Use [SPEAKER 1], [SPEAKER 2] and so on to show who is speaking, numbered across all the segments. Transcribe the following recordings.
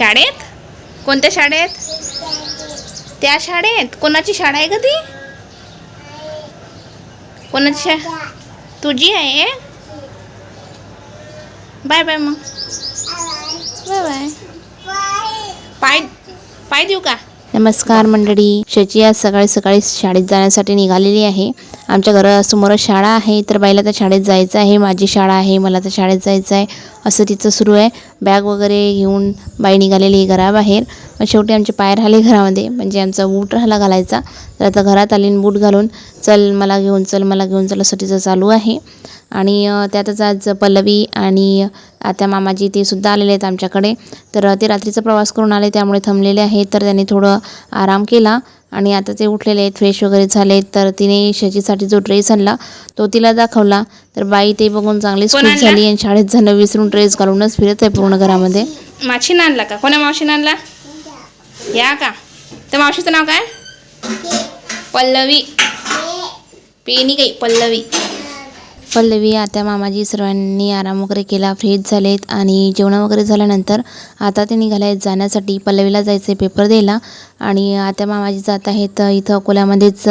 [SPEAKER 1] शाळेत? कोणत्या शाळेत? त्या शाळेत? कोणाची शाळा आहे का ती? कोणाची शाळा? तुझी आहे बाय बाय मग. Bye bye. पाय पाय देऊ का? नमस्कार मंडळी शची आज सकाळी सकाळी शाळेत जाण्यासाठी निघालेली आहे. आमच्या घरासमोरच शाळा आहे. तर बाईला त्या शाळेत जायचं आहे. माझी शाळा आहे. मला त्या शाळेत जायचं आहे. असं तिचं सुरू आहे. बॅग वगैरे घेऊन बाई निघालेली घराबाहेर. मग शेवटी आमचे पाय राहिले घरामध्ये. म्हणजे आमचा बूट राहिला घालायचा. तर आता घरात आली बूट घालून चल मला घेऊन चल मला घेऊन चल असं तिचं चालू आहे. आणि त्यातच आज पल्लवी आणि आता मामाजी ते सुद्धा आलेले आहेत आमच्याकडे. तर ते रात्रीचा प्रवास करून आले त्यामुळे थांबलेले आहेत. तर त्यांनी थोडं आराम केला. आणि आता ते उठलेले आहेत फ्रेश वगैरे झाले तर तिने शशीसाठी जो ड्रेस आणला तो तिला दाखवला. तर बाई ते बघून चांगलीच
[SPEAKER 2] कोण
[SPEAKER 1] खुश
[SPEAKER 2] आणला?
[SPEAKER 1] झाली आणि शाळेत जाणं विसरून ड्रेस घालूनच फिरत आहे पूर्ण घरामध्ये.
[SPEAKER 2] मावशीनं आणला का? कोण्या मावशीनं आणला? या का? त्या मावशीचं नाव काय? पल्लवी. पेनी काही पल्लवी.
[SPEAKER 1] पल्लवी आता मामाजी सर्वांनी आराम वगैरे केला फ्रेश झालेत आणि जेवण वगैरे झाल्यानंतर आता ते निघाले आहेत जाण्यासाठी. पल्लवीला जायचं आहे पेपर द्यायला आणि आता मामाजी जात आहेत इथं अकोल्यामध्येच.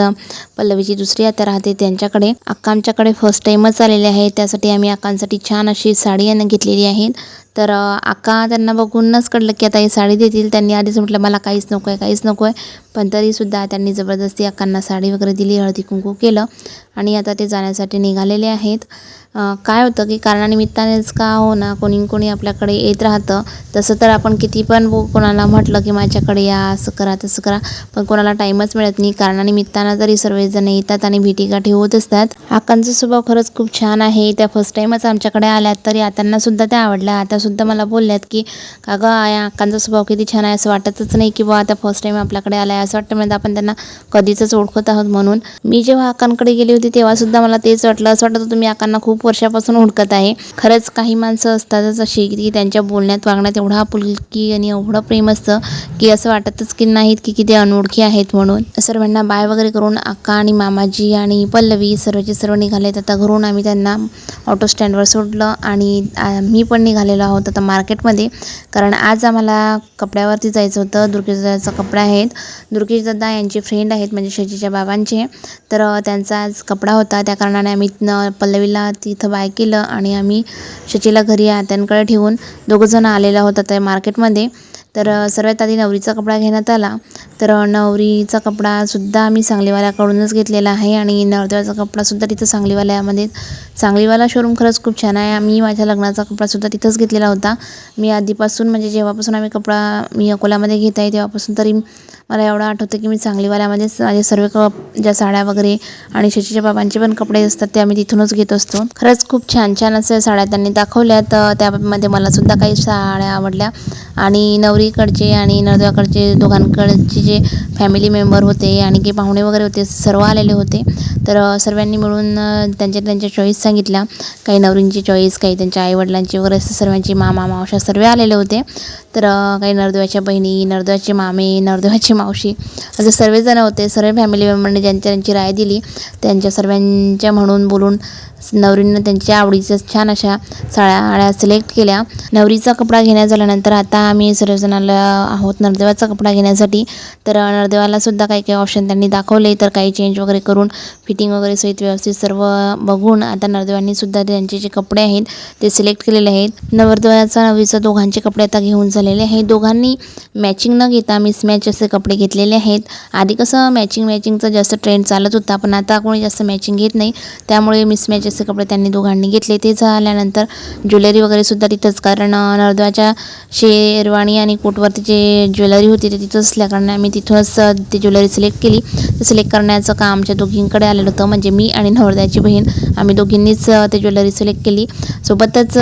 [SPEAKER 1] पल्लवीची दुसरी आता राहते त्यांच्याकडे. अक्का आमच्याकडे फर्स्ट टाईमच आलेले आहे त्यासाठी आम्ही अक्कांसाठी छान अशी साडी यांना घेतलेली आहे. तर अक्का त्यांना बघूनच कळलं की आता ही साडी देतील. त्यांनी आधीच म्हटलं मला काहीच नको आहे काहीच नको आहे पण तरीसुद्धा त्यांनी जबरदस्ती अक्कांना साडी वगैरे दिली हळदी कुंकू केलं आणि आता ते जाण्यासाठी निघालेले आहेत. काय होतं की कारणानिमित्तानेच का हो ना कोणी कोणी आपल्याकडे येत राहतं. तसं तर आपण किती पण कोणाला म्हटलं की माझ्याकडे या असं करा तसं करा पण कोणाला टाईमच मिळत नाही. कारणानिमित्तानं तरी सर्वजण येतात आणि भेटीगाठी होत असतात. अक्कांचा स्वभाव खरंच खूप छान आहे. त्या फर्स्ट टाईमच आमच्याकडे आल्यात तरी त्यांना त्या आवडल्या. आतासुद्धा मला बोलल्यात की का गं या अक्कांचा स्वभाव किती छान आहे असं वाटतच नाही की बुवा आता फर्स्ट टाईम आपल्याकडे आल्या आहे असं वाटतं. म्हणजे आपण त्यांना कधीच ओळखत आहोत म्हणून. मी जेव्हा अक्कांकडे गेली होती तेव्हा सुद्धा मला तेच वाटलं. असं वाटतं तुम्ही आकांना अक्कांना खूप वर्षापासून हुडकत आहे. खरंच काही माणसं असतातच अशी की त्यांच्या बोलण्यात वागण्यात एवढा आपुलकी आणि एवढं प्रेम असतं की असं वाटतच की नाहीत की किती अनोळखी आहेत म्हणून. सर्वांना बाय वगैरे करून अक्का आणि मामाजी आणि पल्लवी सर्वचे सर्व निघालेत. आता घरून आम्ही त्यांना ऑटो स्टँडवर सोडलं आणि मी पण निघालेलो आहोत आता मार्केटमध्ये कारण आज आम्हाला कपड्यावरती जायचं होतं. दुर्गेचा कपडा आहेत. दुर्गेश दादा यांचे फ्रेंड आहेत म्हणजे शशीच्या बाबांचे. तर त्यांचा आज कपडा होता. त्या कारणाने आम्ही न पल्लवीला तिथं बाय केलं आणि आम्ही शशीला घरी आत्यांकडे ठेवून दोघंजणं आलेला होतं त्या मार्केटमध्ये तर सर्वात आधी नवरीचा कपडा घेण्यात आला. तर नवरीचा कपडासुद्धा आम्ही सांगलीवाल्याकडूनच घेतलेला आहे आणि नवरदेवाचा कपडासुद्धा तिथं सांगलीवाल्यामध्ये सांगलीवाला शोरूम खरंच खूप छान आहे. आम्ही माझ्या लग्नाचा कपडासुद्धा तिथंच घेतलेला होता. मी आधीपासून म्हणजे जेव्हापासून आम्ही कपडा मी अकोल्यामध्ये घेत आहे तेव्हापासून तरी मला एवढं आठवतं की मी सांगलीवाल्यामध्येच माझे सर्व कप ज्या साड्या वगैरे आणि शशीच्या बाबांचे पण कपडे असतात ते आम्ही तिथूनच घेत असतो. खरंच खूप छान छान असे साड्या त्यांनी दाखवल्या तर त्यामध्ये मला सुद्धा काही साड्या आवडल्या. आणि नवरीकडचे आणि नवरदेवाकडचे दोघांकडचे जे फॅमिली मेंबर होते आणि की पाहुणे वगैरे होते सर्व आलेले होते. तर सर्वांनी मिळून त्यांच्या त्यांच्या चॉईस सांगितल्या. काही नवरींची चॉईस काही त्यांच्या आईवडिलांची वगैरे असं सर्वांची मामा मावशा सर्व आलेले होते. तर काही नरदेवाच्या बहिणी नरदेवाचे मामे नवरदेवाची मावशी असे सर्वजण होते. सर्व फॅमिली मेंबरने ज्यांच्या त्यांची राय दिली त्यांच्या सर्वांच्या म्हणून बोलून नवरीनं त्यांच्या आवडीच्या छान अशा साड्या सिलेक्ट केल्या. नवरीचा कपडा घेण्या झाल्यानंतर आता आम्ही सर्वजणाला आहोत नरदेवाचा कपडा घेण्यासाठी. तर नरदेवाला सुद्धा काही काही ऑप्शन त्यांनी दाखवले. तर काही चेंज वगैरे करून फिटिंग वगैरे सहित व्यवस्थित सर्व बघून आता नरदेवांनी सुद्धा त्यांचे जे कपडे आहेत ते सिलेक्ट केलेले आहेत. नवरदेवाचा नवरीचा दोघांचे कपडे आता घेऊन झालेले आहेत. दोघांनी मॅचिंग न घेता मिसमॅच असे कपडे घेतलेले आहेत. आधी कसं मॅचिंग मॅचिंगचा जास्त ट्रेंड चालत होता. पण आता कोणी जास्त मॅचिंग घेत नाही. त्यामुळे मिसमॅच असे कपडे त्यांनी दोघांनी घेतले ते झाल्यानंतर ज्वेलरी वगैरे सुद्धा तिथंच. कारण अं, शेरवाणी आणि कोटवरती जे ज्वेलरी होती ते तिथं असल्याकारणाने आम्ही तिथूनच ती ज्वेलरी सिलेक्ट केली. ते सिलेक्ट करण्याचं काम आमच्या दोघींकडे आलेलं होतं. म्हणजे मी आणि नवरद्याची बहीण आम्ही दोघींनीच ते ज्वेलरी सिलेक्ट केली. सोबतच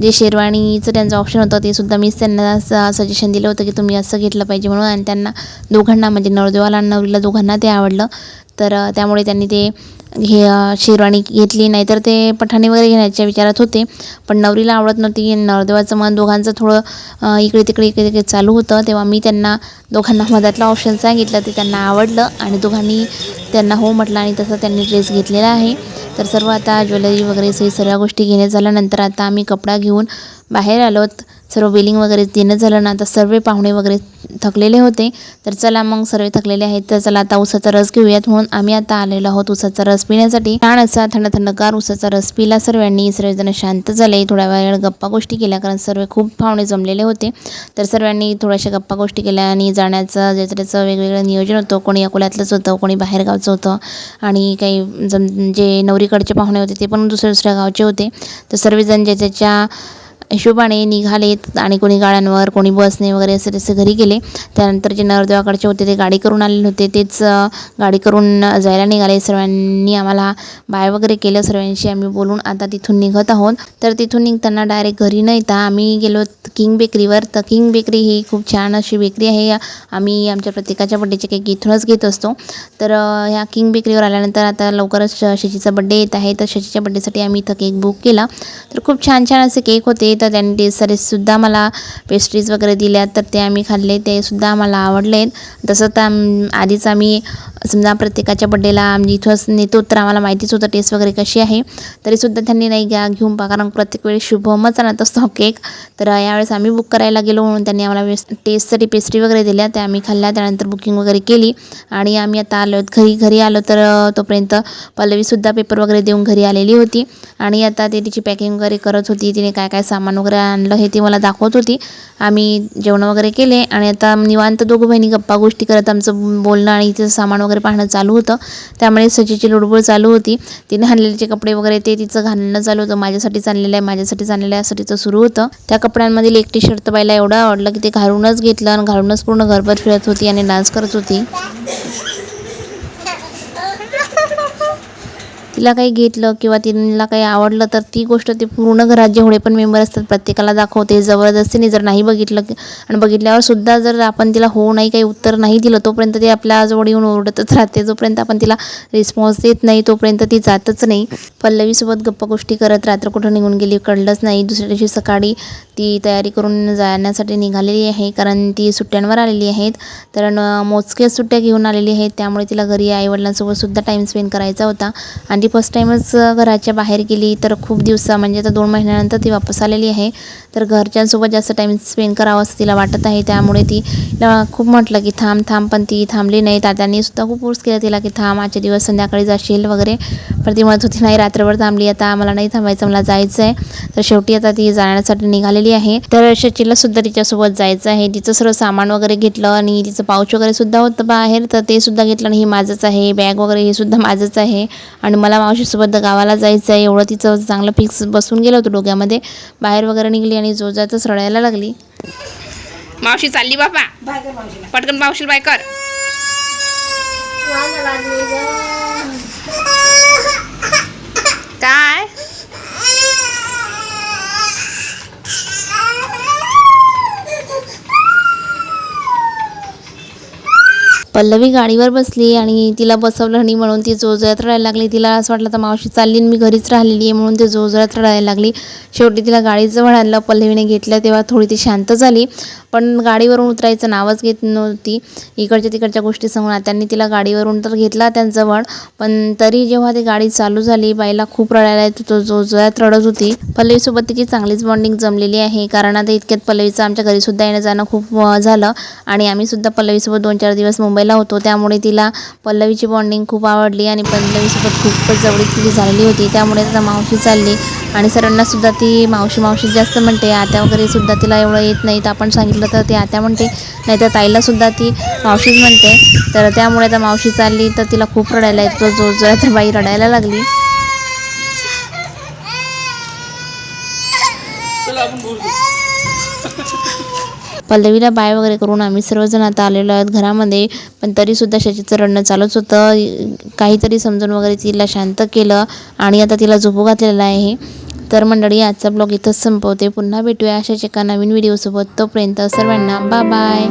[SPEAKER 1] जे शेरवाणीचं त्यांचं ऑप्शन होतं ते सुद्धा मीच त्यांना सजेशन दिलं होतं की तुम्ही असं घेतलं पाहिजे म्हणून. आणि त्यांना दोघांना म्हणजे नवरदेवाला आणि नवरीला दोघांना ते आवडलं. तर त्यामुळे त्यांनी ते हे शेरवानी शेरवाणी घेतली. नाहीतर ते पठाणी वगैरे घेण्याच्या विचारात होते. पण नवरीला आवडत नव्हती. नवरदेवाचं मन दोघांचं थोडं इकडे तिकडे इकडे तिकडे चालू होतं. तेव्हा मी त्यांना दोघांना मधातलं ऑप्शन सांगितलं. ते त्यांना आवडलं आणि दोघांनी त्यांना हो म्हटलं आणि तसं त्यांनी ड्रेस घेतलेला आहे. तर सर्व आता ज्वेलरी वगैरे सही सर्व गोष्टी घेण्यात झाल्यानंतर आता आम्ही कपडा घेऊन बाहेर आलोत. सर्व बिलिंग वगैरे देणं झालं ना आता सर्व पाहुणे वगैरे थकलेले होते. तर चला मग सर्व थकलेले आहेत तर चला आता उसाचा रस घेऊयात. म्हणून आम्ही आता आलेलो आहोत उसाचा रस पिण्यासाठी. छान असा थंड थंडगार उसाचा रस पिला सर्वांनी. सर्वजण शांत झाले. थोड्या वेळ गप्पा गोष्टी केल्या कारण सर्व खूप पाहुणे जमलेले होते. तर सर्वांनी थोड्याशा गप्पा गोष्टी केल्या आणि जाण्याचं जत्रेचं वेगवेगळं नियोजन होतं. कोणी अकोल्यातलंच होतं कोणी बाहेरगावचं होतं. आणि काही जम जे नवरीकडचे पाहुणे होते ते पण दुसऱ्या दुसऱ्या गावचे होते. तर सर्वजण जे त्याच्या हिशोबाने निघालेत आणि कोणी गाड्यांवर कोणी बसने वगैरे असे तसे घरी गेले. त्यानंतर जे नवरदेवाकडचे होते ते गाडी करून आलेले होते तेच गाडी करून जायला निघाले. सर्वांनी आम्हाला बाय वगैरे केलं. सर्वांशी आम्ही बोलून आता तिथून निघत आहोत. तर तिथून निघताना डायरेक्ट घरी न येता आम्ही गेलो किंग बेकरीवर तर किंग बेकरी ही खूप छान अशी बेकरी आहे. आम्ही आमच्या प्रत्येकाच्या बड्डेचे केक इथूनच घेत असतो. तर ह्या किंग बेकरीवर आल्यानंतर आता लवकरच शशीचा बड्डे येत आहे. तर शशीच्या बड्डेसाठी आम्ही इथं केक बुक केला. तर खूप छान छान असे केक होते. तर त्यांनी टेस्टसाठीसुद्धा मला पेस्ट्रीज वगैरे दिल्या तर ते आम्ही खाल्ले ते सुद्धा आम्हाला आवडले तसं तर आम- आधीच आम्ही समजा प्रत्येकाच्या बड्डेला आम्ही इथंच नेतो तर आम्हाला माहितीच होतं टेस्ट वगैरे कशी आहे. तरीसुद्धा त्यांनी नाही घ्या घेऊन पहा कारण प्रत्येक वेळेस शुभमच आणत असतो केक तर यावेळेस आम्ही बुक करायला गेलो म्हणून त्यांनी आम्हाला वेस टेस्टसाठी पेस्ट्री वगैरे दिल्या त्या आम्ही खाल्ल्या त्यानंतर बुकिंग वगैरे केली. आणि आम्ही आता आलो घरी घरी आलो तर तोपर्यंत पल्लवीसुद्धा पेपर वगैरे देऊन घरी आलेली होती. आणि आता ते तिची पॅकिंग वगैरे करत होती तिने काय काय सामान वगैरे आणलं हे ती मला दाखवत होती. आम्ही जेवण वगैरे केले आणि आता निवांत दोघं बहिणी गप्पा गोष्टी करत आमचं बोलणं आणि तिचं सामान वगैरे पाहणं चालू होतं. त्यामुळे सजीची लुडबुड चालू होती. तिने आणलेले कपडे वगैरे ते तिचं घालणं चालू होतं. माझ्यासाठीच आणलेलं आहे माझ्यासाठीच आणलेलं आहे असं तिचं सुरू होतं. त्या कपड्यांमधील एक टी शर्ट बाईला एवढं आवडलं की ते घालूनच घेतलं आणि घालूनच पूर्ण घरभर फिरत होती आणि डान्स करत होती. तिला काही घेतलं किंवा तिला काही आवडलं तर ती गोष्ट ती पूर्ण घरात जेवढे पण मेंबर असतात प्रत्येकाला दाखवते. जबरदस्तीने जर नाही बघितलं आणि बघितल्यावर सुद्धा जर आपण तिला हो नाही काही उत्तर नाही दिलं तोपर्यंत ती आपल्याजवळ येऊन ओरडतच राहते. जोपर्यंत आपण तिला रिस्पॉन्स देत नाही तोपर्यंत ती जातच नाही. पल्लवीसोबत गप्पा गोष्टी करत रात्र कुठं निघून गेली कळलंच नाही. दुसऱ्या दिवशी सकाळी ती तयारी करून जाण्यासाठी निघालेली आहे कारण ती सुट्ट्यांवर आलेली आहेत. तर न- सुट्ट्या घेऊन आलेली आहेत त्यामुळे तिला घरी आईवडिलांसोबतसुद्धा टाईम स्पेंड करायचा होता. आणि ती फर्स्ट टाईमच घराच्या बाहेर गेली तर खूप दिवसा म्हणजे आता दोन महिन्यानंतर ती वापस आलेली आहे. तर घरच्यांसोबत जास्त टाईम स्पेंड करावं असं तिला वाटत आहे. त्यामुळे ती खूप म्हटलं की थांब थांब पण ती थांबली नाही. तात्यांनी सुद्धा खूप फोर्स केला तिला की थांब आजचे दिवस संध्याकाळी जाशील वगैरे. पण ती म्हणत होती नाही रात्रभर थांबली. आता मला नाही थांबायचं मला जायचं आहे तर शेवटी आता ती जाण्यासाठी निघालेली आहे. तर शचीला सुद्धा तिच्यासोबत जायचं आहे. तिचं सर्व सामान वगैरे घेतलं आणि तिचं पाऊच वगैरे सुद्धा होतं बाहेर. तर ते सुद्धा घेतलं आणि हे माझंच आहे. बॅग वगैरे हे सुद्धा माझंच आहे. आणि मला मावशीसोबत गावाला जायचं आहे. एवढं तिचं चांगलं फिक्स बसून गेलं होतं डोक्यामध्ये. बाहेर वगैरे निघली आणि जो जातच रडायला लागली.
[SPEAKER 2] मावशी चालली बापा पटकन मावशील बाय कर. काय?
[SPEAKER 1] पल्लवी गाडीवर बसली आणि तिला बसवलं नाही म्हणून ती जोजळत रडायला लागली. तिला असं वाटलं तर मावशी चालली आणि मी घरीच राहिलेली आहे म्हणून ती जोजळत रडायला लागली. शेवटी तिला गाडीजवळ आणलं पल्लवीने घेतलं तेव्हा थोडी ती शांत झाली. पण गाडीवरून उतरायचं नावच घेत नव्हती. इकडच्या तिकडच्या गोष्टी सांगून त्यांनी तिला गाडीवरून तर घेतला त्यांजवळ पण तरी जेव्हा ती गाडी चालू झाली बाईला खूप रडायला येत होतं. जोजळत रडत होती पल्लवीसोबत तिची चांगलीच बॉन्डिंग जमलेली आहे. कारण आता इतक्यात पल्लवीचं आमच्या घरीसुद्धा येणं जाणं खूप झालं. आणि आम्हीसुद्धा पल्लवीसोबत दोन चार दिवस मुंबईला होतो. त्यामुळे तिला पल्लवीची बॉन्डिंग खूप आवडली आणि पल्लवीसोबत खूपच जवळीक तिची झालेली होती. त्यामुळे आता मावशी चालली आणि सर्वांनासुद्धा ती मावशी मावशी जास्त म्हणते. आत्या वगैरे सुद्धा तिला एवढं येत नाही. तर आपण सांगितलं तर ती आत्या म्हणते नाही तर ताईला सुद्धा ती मावशीच म्हणते. तर त्यामुळे आता मावशी चालली तर तिला खूप रडायला येतो. जो जो तर बाई रडायला लागली. पल्लवीला बाय वगैरे करून आम्ही सर्वजण आता आलेलो आहोत घरामध्ये. पण तरीसुद्धा शशीचं रडणं चालूच होतं. काहीतरी समजून वगैरे तिला शांत केलं. आणि आता तिला झोपू घातलेलं आहे. तर मंडळी आजचा ब्लॉग इथंच संपवते. पुन्हा भेटूया अशाच एका नवीन व्हिडिओसोबत. तोपर्यंत सर्वांना बा बाय.